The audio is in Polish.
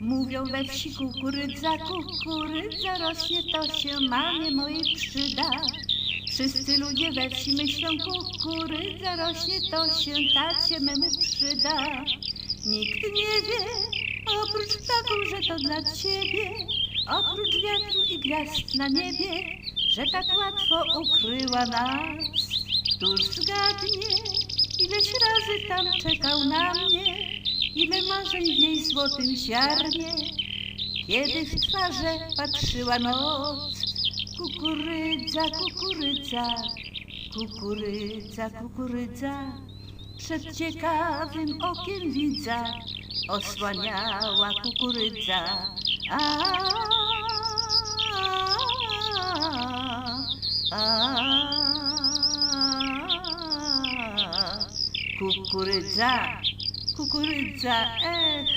Mówią we wsi kukurydza, kukurydza rośnie, to się mamie mojej przyda. Wszyscy ludzie we wsi myślą, kukurydza rośnie, to się tacie memu przyda. Nikt nie wie, oprócz ptaków, że to dla ciebie, oprócz wiatru i gwiazd na niebie, że tak łatwo ukryła nas. Któż zgadnie, ileś razy tam czekał na mnie, ile marzeń w jej złotym ziarnie, kiedy w twarze patrzyła noc. Kukurydza, kukurydza, kukurydza, kukurydza, przed ciekawym okiem widza osłaniała kukurydza. A, a, a, kukurydza, kukurydza, ech,